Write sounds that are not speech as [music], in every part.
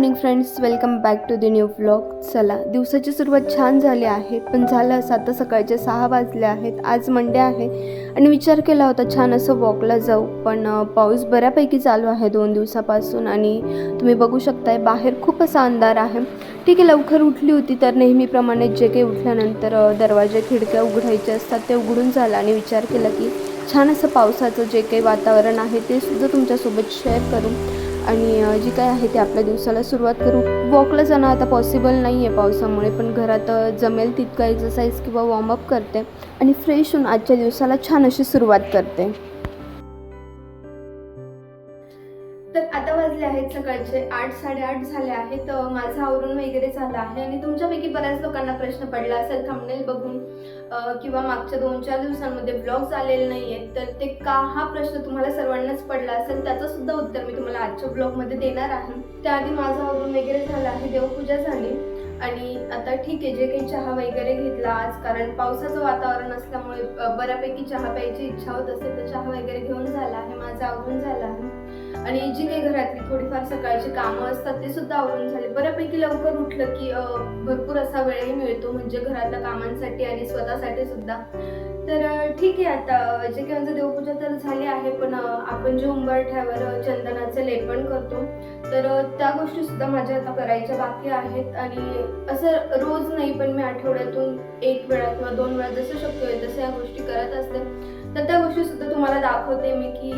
Morning friends welcome back to the new vlog चला दिवसाची सुरुवात छान झाली आहे पण झालं असं आता सकाळचे सहा वाजले आहेत. आज मंडे आहे आणि विचार केला होता छान असं वॉकला जाऊ पण पाऊस बऱ्यापैकी चालू आहे दोन दिवसापासून आणि तुम्ही बघू शकताय बाहेर खूप असा अंधार आहे. ठीक आहे लवकर उठली होती तर नेहमीप्रमाणे जे काही उठल्यानंतर दरवाजे खिडक्या उघडायचे असतात ते उघडून झालं आणि विचार केला की छान असं पावसाचं जे काही वातावरण आहे ते सुद्धा तुमच्यासोबत शेअर करू. आणि जी काय आहे ते आपल्या दिवसाला सुरुवात करू. वॉकला जाणं आता पॉसिबल नाही आहे पावसामुळे पण घरात जमेल तितकं एक्सरसाइज किंवा वॉर्मअप करते. आणि फ्रेश होऊन आजच्या दिवसाला छान अशी सुरुवात करते. आहेत सकाळचे आठ साडेआठ झाले आहेत. माझं आवरून वगैरे झालं आहे आणि तुमच्यापैकी बऱ्याच लोकांना प्रश्न पडला असेल थंबनेल बघून. किंवा मागच्या दोन चार दिवसांमध्ये ब्लॉग्स आलेले नाही आहेत तर ते का? हा प्रश्न तुम्हाला सर्वांनाच पडला असेल. त्याचं सुद्धा उत्तर मी तुम्हाला आजच्या ब्लॉगमध्ये देणार आहे. त्याआधी माझं आवरून वगैरे झालं आहे देवपूजा झाली. आणि आता ठीक आहे जे काही चहा वगैरे घेतला आज कारण पावसाचं वातावरण असल्यामुळे बऱ्यापैकी चहा प्यायची इच्छा होत असेल तर चहा वगैरे घेऊन झाला आहे माझं आवरून झालं आहे. आणि जी काही घरातली थोडीफार सकाळची कामं असतात ते सुद्धा आवरून झाले. बऱ्यापैकी लवकर उठलं की भरपूर असा वेळही मिळतो म्हणजे घरातल्या कामांसाठी आणि स्वतःसाठी सुद्धा. तर ठीक आहे आता. जे काही आमचं देवपूजा तर झाली आहे पण आपण जे उंबरठ्यावर चंदनाचं लेपन करतो तर त्या गोष्टी सुद्धा माझ्या आता करायच्या बाकी आहेत. आणि असं रोज नाही पण मी आठवड्यातून एक वेळा किंवा दोन वेळा जसं शक्य होईल तसं या गोष्टी तुम्हाला दाखवते मी की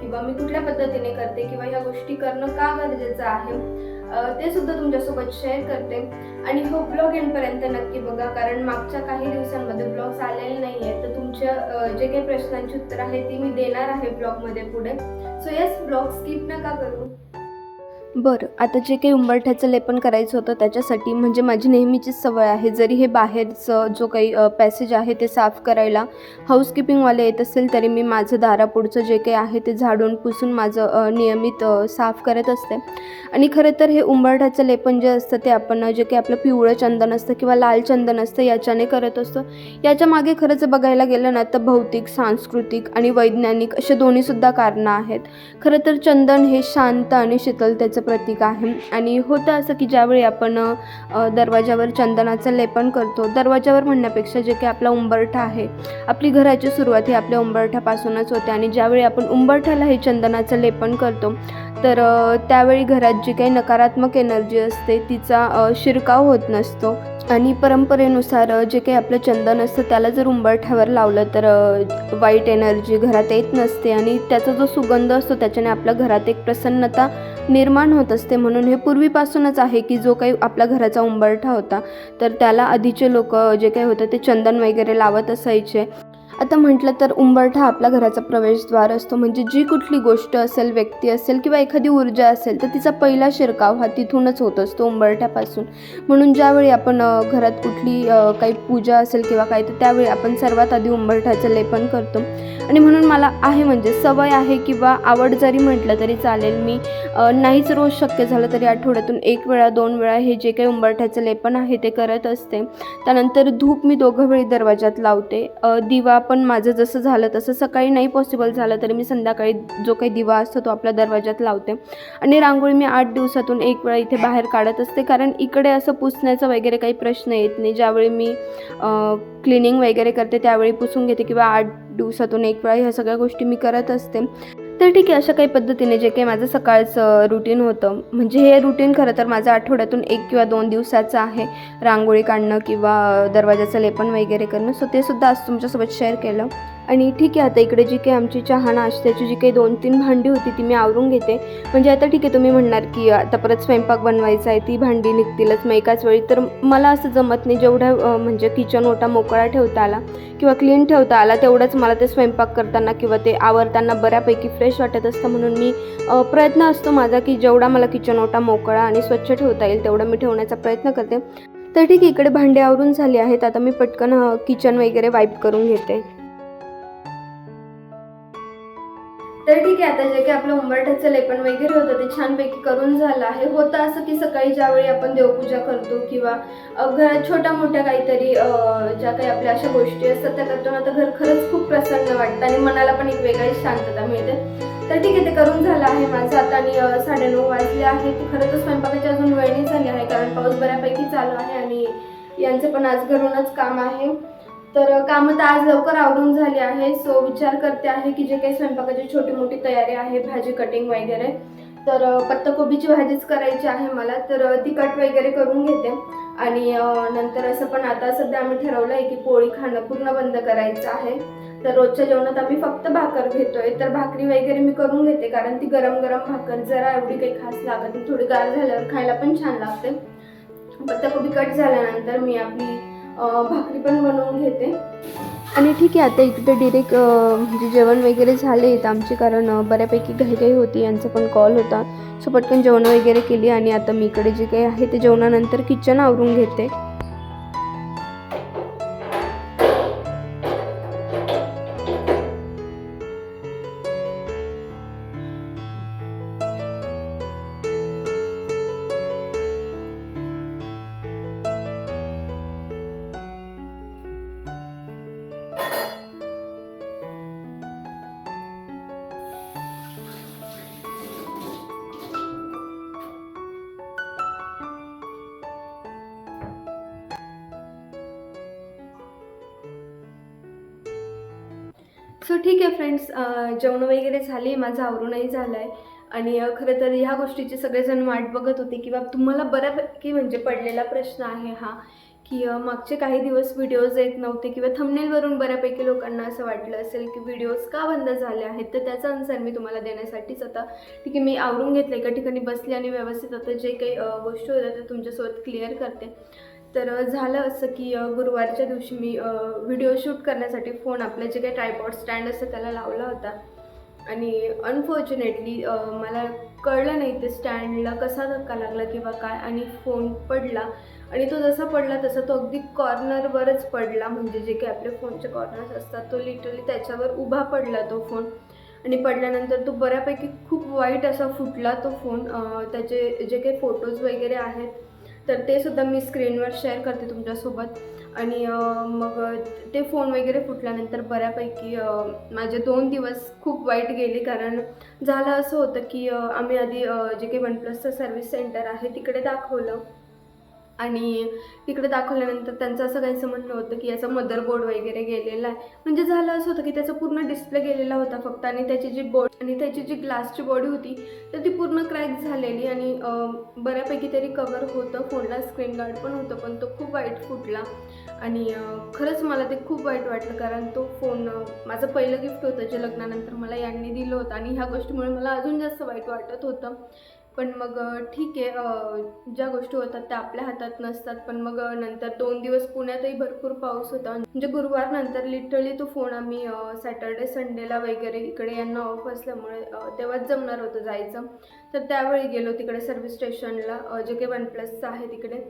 किंवा मी कुठल्या पद्धतीने करते किंवा ह्या गोष्टी करणं का गरजेचं आहे. ते सुद्धा तुमच्यासोबत शेअर करते. आणि हो ब्लॉग एंडपर्यंत नक्की बघा कारण मागच्या काही दिवसांमध्ये ब्लॉग्स आलेले नाही आहेत तर तुमच्या जे काही प्रश्नांची उत्तर आहे ती मी देणार आहे ब्लॉगमध्ये पुढे. सो येस ब्लॉग स्किप नका करू. बरं आता जे काही उंबरठ्याचं लेपन करायचं होतं त्याच्यासाठी म्हणजे माझी नेहमीचीच सवय आहे जरी हे बाहेरचं जो काही पॅसेज आहे ते साफ करायला हाऊसकीपिंगवाले येत असेल तरी मी माझं दारापुढचं जे काही आहे ते झाडून पुसून माझं नियमित साफ करत असते. आणि खरं तर हे उंबरठ्याचं लेपन जे असतं ते आपण जे काही आपलं पिवळं चंदन असतं किंवा लाल चंदन असतं याच्याने करत असतो. याच्या मागे खरंच बघायला गेलं ना तर भौतिक सांस्कृतिक आणि वैज्ञानिक असे दोन्हीसुद्धा कारणं आहेत. खरं तर चंदन हे शांत आणि शीतलतेचं प्रतीक आहे. आणि होतं असं की ज्यावेळी आपण दरवाजावर चंदनाचं लेपन करतो दरवाजावर म्हणण्यापेक्षा जे काही आपला उंबरठा आहे आपली घराची सुरुवात ही आपल्या उंबरठ्यापासूनच होते. आणि ज्यावेळी आपण उंबरठ्याला हे चंदनाचं लेपन करतो तर त्यावेळी घरात जी काही नकारात्मक एनर्जी असते तिचा शिरकाव होत नसतो. आणि परंपरेनुसार जे काही आपलं चंदन असतं त्याला जर उंबरठ्यावर लावलं तर वाईट एनर्जी घरात येत नसते आणि त्याचा जो सुगंध असतो त्याच्याने आपल्या घरात एक प्रसन्नता निर्माण होत असते. म्हणून हे पूर्वीपासूनच आहे की जो काही आपल्या घराचा उंबरठा होता तर त्याला आधीचे लोक जे काही होतं ते चंदन वगैरे लावत असायचे. आता म्हटलं तर उंबरठा आपल्या घराचा प्रवेशद्वार असतो. म्हणजे जी कुठली गोष्ट असेल व्यक्ती असेल किंवा एखादी ऊर्जा असेल तर तिचा पहिला शिरकाव हा तिथूनच होत असतो उंबरठ्यापासून. म्हणून ज्यावेळी आपण घरात कुठली काही पूजा असेल किंवा काय तर त्यावेळी आपण सर्वात आधी उंबरठ्याचं लेपन करतो. आणि म्हणून मला आहे म्हणजे सवय आहे किंवा आवड जरी म्हटलं तरी चालेल मी नाहीच रोज शक्य झालं तरी आठवड्यातून एक वेळा दोन वेळा हे जे काही उंबरठ्याचं लेपन आहे ते करत असते. त्यानंतर धूप मी दोघं वेळी दरवाजात लावते. दिवा पण माझं जसं झालं तसं सकाळी नाही पॉसिबल झालं तरी मी संध्याकाळी जो काही दिवा असतो तो आपल्या दरवाजात लावते. आणि रांगोळी मी आठ दिवसातून एक वेळा इथे बाहेर काढत असते. कारण इकडे असं पुसण्याचा वगैरे काही प्रश्न येत नाही. ज्यावेळी मी क्लिनिंग वगैरे करते त्यावेळी पुसून घेते किंवा आठ दिवसातून एक वेळा ह्या सगळ्या गोष्टी मी करत असते. तर ठीक आहे अशा काही पद्धतीने जे काही माझं सकाळचं रुटीन होतं. म्हणजे हे रुटीन खरं तर माझं आठवड्यातून एक किंवा दोन दिवसाचं आहे. रांगोळी काढणं किंवा दरवाजाचं लेपन वगैरे करणं. सो ते सुद्धा आज तुमच्यासोबत शेअर केलं. आणि ठीक आहे आता इकडे जी काही आमची चहा नाश्त्याची जी काही दोन तीन भांडी होती ती मी आवरून घेते. म्हणजे आता ठीक आहे तुम्ही म्हणणार की आता परत स्वयंपाक बनवायचा आहे ती भांडी निघतीलच. मग एकाच वेळी तर मला असं जमत नाही जेवढ्या म्हणजे किचन ओटा मोकळा ठेवता आला किंवा क्लीन ठेवता आला तेवढंच मला ते स्वयंपाक करताना किंवा ते आवरताना बऱ्यापैकी फ्रेश वाटत असतं. म्हणून मी प्रयत्न असतो माझा की जेवढा मला किचन ओटा मोकळा आणि स्वच्छ ठेवता येईल तेवढा मी ठेवण्याचा प्रयत्न करते. तर ठीक आहे इकडे भांडे आवरून झाली आहेत. आता मी पटकन किचन वगैरे वाईप करून घेते. तर ठीक आहे आता जे काही आपलं उंबरठ्याचं लेपन वगैरे होतं ते छानपैकी करून झालं आहे. होतं असं की सकाळी ज्यावेळी आपण देवपूजा करतो किंवा घरात छोट्या मोठ्या काहीतरी ज्या काही आपल्या अशा गोष्टी असतात त्या करतो. ना तर घर खरंच खूप प्रसन्न वाटतं आणि मनाला पण एक वेगळी शांतता मिळते. तर ठीक आहे ते करून झालं आहे माझं. आता आणि साडेनऊ वाजले आहे. ते खरं तर स्वयंपाकाची अजून वेळ नाही झाली आहे कारण पाऊस बऱ्यापैकी चालू आहे आणि यांचं पण आज घरूनच काम आहे. तर कामं तर आज लवकर आवरून झाली आहे. सो विचार करते आहे की जे काही स्वयंपाकाची छोटी मोठी तयारी आहे भाजी कटिंग वगैरे तर पत्ताकोबीची भाजीच करायची आहे मला. तर ती कट वगैरे करून घेते. आणि नंतर असं पण आता सध्या आम्ही ठरवलं आहे की पोळी खाणं पूर्ण बंद करायचं आहे. तर रोजच्या जेवणात आम्ही फक्त भाकर घेतोय. तर भाकरी वगैरे मी करून घेते कारण ती गरम गरम भाकर जरा एवढी काही खास लागत नाही. थोडी गार झाल्यावर खायला पण छान लागते. पत्ताकोबी कट झाल्यानंतर मी आपली भाकरी पण बनवून घेते. आणि ठीक आहे आता इकडे डिरेक्ट म्हणजे जेवण वगैरे झाले आहेत आमचे कारण बऱ्यापैकी घाईघाई होती यांचा पण कॉल होता. सो पटकन जेवण वगैरे केली आणि आता मी इकडे जे काही आहे ते जेवणानंतर किचन आवरून घेते. सो ठीक आहे फ्रेंड्स जेवण वगैरे झाली माझं आवरूनही झालं आहे आणि खरं तर ह्या गोष्टीची सगळेजण वाट बघत होते किंवा तुम्हाला बऱ्यापैकी म्हणजे पडलेला प्रश्न आहे हा की मागचे काही दिवस व्हिडिओज येत नव्हते किंवा थंबनेलवरून बऱ्यापैकी लोकांना असं वाटलं असेल की व्हिडिओज का बंद झाले आहेत? तर त्याचा आन्सर मी तुम्हाला देण्यासाठीच आता ठीक आहे मी आवरून घेतलं एका ठिकाणी बसले आणि व्यवस्थित आता जे काही गोष्टी होत्या त्या तुमच्यासोबत क्लिअर करते. तर झालं असं की गुरुवारच्या दिवशी मी व्हिडिओ शूट करण्यासाठी फोन आपलं जे काही ट्रायपॉड स्टँड असतं त्याला लावला होता. आणि अनफॉर्च्युनेटली मला कळलं नाही ते स्टँडला कसा धक्का लागला किंवा काय आणि फोन पडला. आणि तो जसा पडला तसा तो अगदी कॉर्नरवरच पडला. म्हणजे जे काही आपले फोनचे कॉर्नर्स असतात तो लिटरली त्याच्यावर उभा पडला तो फोन. आणि पडल्यानंतर तो बऱ्यापैकी खूप वाईट असा फुटला तो फोन. त्याचे जे काही फोटोज वगैरे आहेत तर ते सुद्धा मी स्क्रीनवर शेअर करते तुमच्यासोबत. आणि मग ते फोन वगैरे फुटल्यानंतर बऱ्यापैकी माझे दोन दिवस खूप वाईट गेले. कारण झालं असं होतं की आम्ही आधी जे काही वन प्लसचं सर्व्हिस सेंटर आहे तिकडे दाखवलं. आणि तिकडे दाखवल्यानंतर त्यांचं असं काही म्हणणं होतं की याचा मदरबोर्ड वगैरे गेलेला आहे. म्हणजे झालं असं होतं की त्याचा पूर्ण डिस्प्ले गेलेला होता फक्त आणि त्याची जी बोर्ड आणि त्याची जी ग्लासची बॉडी होती तर ती पूर्ण क्रॅक झालेली आणि बऱ्यापैकी तरी कवर होतं. फोनला स्क्रीन गार्ड पण होतं पण तो खूप वाईट फुटला. आणि खरंच मला ते खूप वाईट वाटलं कारण तो फोन माझं पहिलं गिफ्ट होतं जे लग्नानंतर मला यांनी दिलं होतं. आणि ह्या गोष्टीमुळे मला अजून जास्त वाईट वाटत होतं. पण मग ठीक आहे ज्या गोष्टी होतात त्या आपल्या हातात नसतात. पण मग नंतर दोन दिवस पुण्यातही भरपूर पाऊस होता. म्हणजे गुरुवार नंतर लिटरली तो फोन आम्ही सॅटर्डे संडेला वगैरे इकडे यांना ऑफ असल्यामुळे तेव्हाच जमणार होतं जायचं. तर त्यावेळी गेलो तिकडे सर्व्हिस स्टेशनला जे काही वन प्लसचं आहे तिकडे.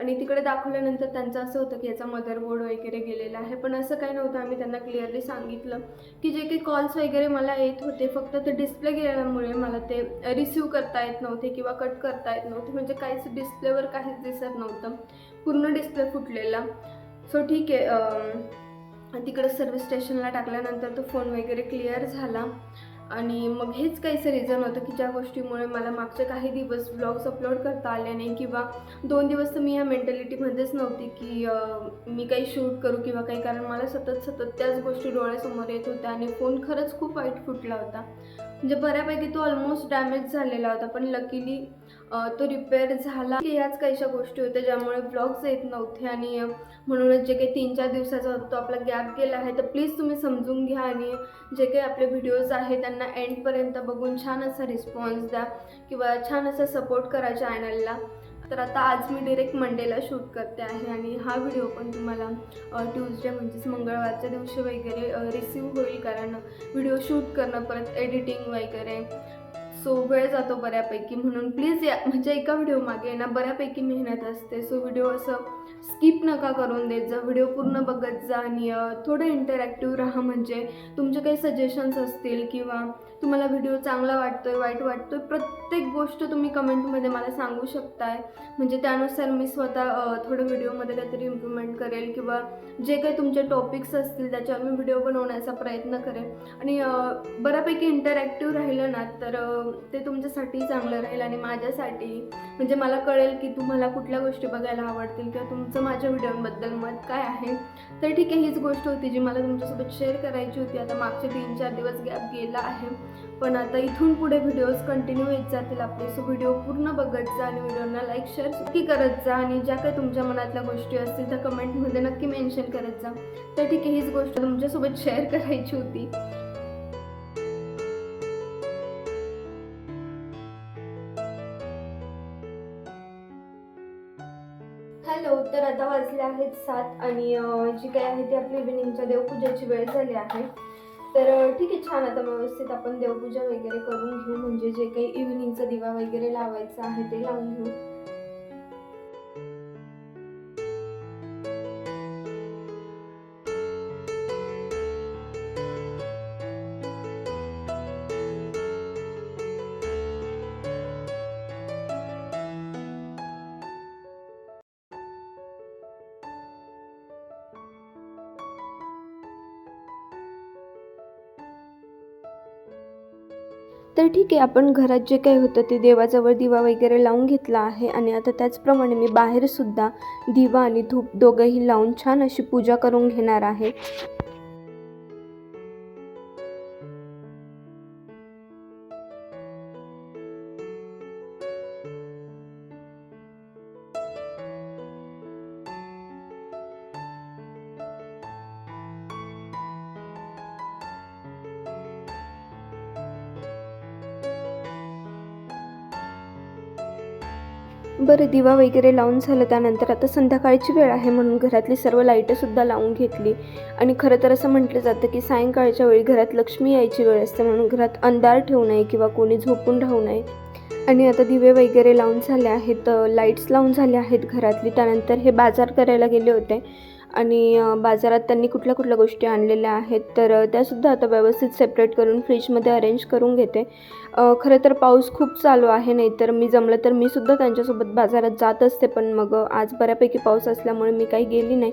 आणि तिकडे दाखवल्यानंतर त्यांचं असं होतं की याचा मदरबोर्ड वगैरे गेलेला आहे. पण असं काही नव्हतं. आम्ही त्यांना क्लिअरली सांगितलं की जे काही कॉल्स वगैरे मला येत होते फक्त ते डिस्प्ले गेल्यामुळे मला ते रिसिव्ह करता येत नव्हते किंवा कट करता येत नव्हते. म्हणजे काहीच डिस्प्लेवर काहीच दिसत नव्हतं. पूर्ण डिस्प्ले फुटलेला. सो ठीक आहे. तिकडं तिकडे सर्व्हिस स्टेशनला टाकल्यानंतर तो फोन वगैरे क्लिअर झाला. आणि मग हेच काहीच रिझन होतं की ज्या गोष्टीमुळे मला मागचे काही दिवस ब्लॉग्स अपलोड करता आले नाही किंवा दोन दिवस तर मी या मेंटॅलिटीमध्येच नव्हती की मी काही शूट करू किंवा काही कारण मला सतत सतत त्याच गोष्टी डोळ्यासमोर येत होत्या आणि फोन खरंच खूप वाईट फुटला होता. म्हणजे बऱ्यापैकी तो ऑलमोस्ट डॅमेज झालेला होता पण लकीली तो रिपेअर झाला. की ह्याच काहीशा गोष्टी होत्या ज्यामुळे ब्लॉग्स येत नव्हते आणि म्हणूनच जे काही तीन चार दिवसाचा तो आपला गॅप गेला आहे. तर प्लीज तुम्ही समजून घ्या आणि जे काही आपले व्हिडिओज आहेत त्यांना एंडपर्यंत बघून छान असा रिस्पॉन्स द्या किंवा छान असा सपोर्ट करा चॅनलला तर आता आज मी डिरेक्ट मंडेला शूट करते आहे आणि हा व्हिडिओ पण तुम्हाला ट्यूजडे म्हणजेच मंगळवारच्या दिवशी वगैरे रिसीव होईल. कारण व्हिडिओ शूट करणं परत एडिटिंग वगैरे सो वेळ जातो बऱ्यापैकी म्हणून. प्लीज या म्हणजे एका व्हिडिओ मागे ना बऱ्यापैकी मेहनत असते. सो व्हिडिओ असं स्किप नका करून देत जा व्हिडिओ पूर्ण बघत जा आणि थोडं इंटरॅक्टिव्ह राहा. म्हणजे तुमचे काही सजेशन्स असतील किंवा तुम्हाला व्हिडिओ चांगला वाटतोय वाईट वाटतोय प्रत्येक गोष्ट तुम्ही कमेंटमध्ये मला सांगू शकताय. म्हणजे त्यानुसार मी स्वतः थोडं व्हिडिओमध्ये काहीतरी इम्प्रूव्हमेंट करेल किंवा जे काही तुमचे टॉपिक्स असतील त्याच्यावर मी व्हिडिओ बनवण्याचा प्रयत्न करेन. आणि बऱ्यापैकी इंटरॅक्टिव्ह राहिलं ना तर ते तुमच्यासाठी चांगलं राहील आणि माझ्यासाठी. म्हणजे मला कळेल की तुम्हाला कुठल्या गोष्टी बघायला आवडतील किंवा तुमचं माझ्या व्हिडिओबद्दल मत काय आहे? तर ठीक आहे हीच गोष्ट होती जी मला तुमच्यासोबत शेअर करायची होती. आता मागचे तीन चार दिवस गॅप गेला आहे. पण आता इथून पुढे व्हिडिओज कंटिन्यू येत जातील. आपले सो व्हिडिओ पूर्ण बघत जा आणि व्हिडिओना लाईक शेअर नक्की करत जा. आणि ज्या काही तुमच्या मनातल्या गोष्टी असतील त्या कमेंटमध्ये नक्की मेन्शन करत जा. तर ठीक आहे हीच गोष्ट तुमच्यासोबत शेअर [laughs] करायची होती. आहेत सात आणि जी काय आहे ती आपली इव्हिनिंगच्या देवपूजेची वेळ झाली आहे. तर ठीक आहे छान आता व्यवस्थित आपण देवपूजा वगैरे करून घेऊ. म्हणजे जे काही इव्हिनिंगचा दिवा वगैरे लावायचा आहे ते लावून घेऊ. तर ठीक आहे आपण घरात जे काही होतं ते देवाजवळ दिवा वगैरे लावून घेतला आहे आणि आता त्याचप्रमाणे मी बाहेरसुद्धा दिवा आणि धूप दोघंही लावून छान अशी पूजा करून घेणार आहे. बरं दिवा वगैरे लावून झालं त्यानंतर आता संध्याकाळची वेळ आहे म्हणून घरातली सर्व लाईटंसुद्धा लावून घेतली. आणि खरं तर असं म्हटलं जातं की सायंकाळच्या वेळी घरात लक्ष्मी यायची वेळ असते म्हणून घरात अंधार ठेवू नये किंवा कोणी झोपून राहू नये. आणि आता दिवे वगैरे लावून झाले आहेत लाईट्स लावून झाले आहेत घरातली. त्यानंतर हे बाजार करायला गेले होते. आणि बाजारात त्यांनी कुठल्या कुठल्या गोष्टी आणलेल्या आहेत तर त्यासुद्धा आता व्यवस्थित सेपरेट करून फ्रीजमध्ये अरेंज करून घेते. खरं तर पाऊस खूप चालू आहे नाही तर मी जमलं तर मी सुद्धा त्यांच्यासोबत बाजारात जात असते पण मग आज बऱ्यापैकी पाऊस असल्यामुळे मी काही गेली नाही.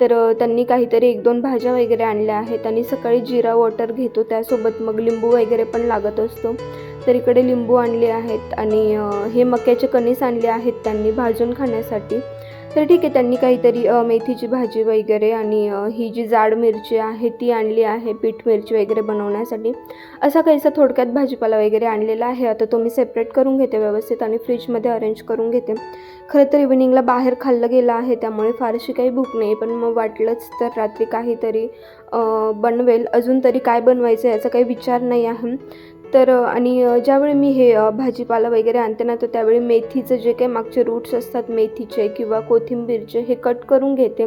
तर त्यांनी काहीतरी एक दोन भाज्या वगैरे आणल्या आहेत आणि सकाळी जिरा वॉटर घेतो त्यासोबत मग लिंबू वगैरे पण लागत असतो. तर इकडे लिंबू आणले आहेत आणि हे मक्याचे कणीस आणले आहेत त्यांनी भाजून खाण्यासाठी. तर ठीक आहे त्यांनी काहीतरी मेथीची भाजी वगैरे आणि ही जी जाड मिरची आहे ती आणली आहे पीठ मिरची वगैरे बनवण्यासाठी. असा काहीसा थोडक्यात भाजीपाला वगैरे आणलेला आहे. आता तो मी सेपरेट करून घेते व्यवस्थित आणि फ्रीजमध्ये अरेंज करून घेते. खरं तर इव्हिनिंगला बाहेर खाल्लं गेलं आहे त्यामुळे फारशी काही भूक नाही पण मग वाटलंच तर रात्री काहीतरी बनवेल. अजून तरी काय बनवायचं याचा काही विचार नाही आहे. तर आणि ज्यावेळी मी हे भाजीपाला वगैरे आणते ना तर त्यावेळी मेथीचं जे काही मागचे रूट्स असतात मेथीचे किंवा कोथिंबीरचे हे कट करून घेते.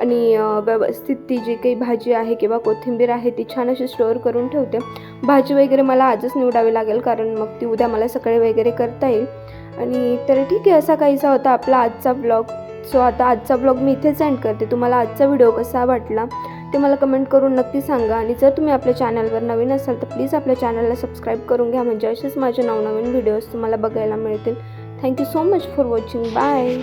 आणि व्यवस्थित ती जी काही भाजी आहे किंवा कोथिंबीर आहे ती छान अशी स्टोअर करून ठेवते. भाजी वगैरे मला आजच निवडावी लागेल कारण मग ती उद्या मला सकाळी वगैरे करता येईल. आणि तर ठीक आहे असा काहीसा होता आपला आजचा ब्लॉग सो आता आजचा ब्लॉग मी इथेच एंड करते. तुम्हाला आजचा व्हिडिओ कसा वाटला? ते मला कमेंट करून नक्की सांगा. आणि जर तुम्ही आपल्या चॅनलवर नवीन असाल तर प्लीज आपल्या चॅनलला सबस्क्राईब करून घ्या. म्हणजे असेच माझे नवनवीन व्हिडिओज तुम्हाला बघायला मिळतील. Thank you so much for watching bye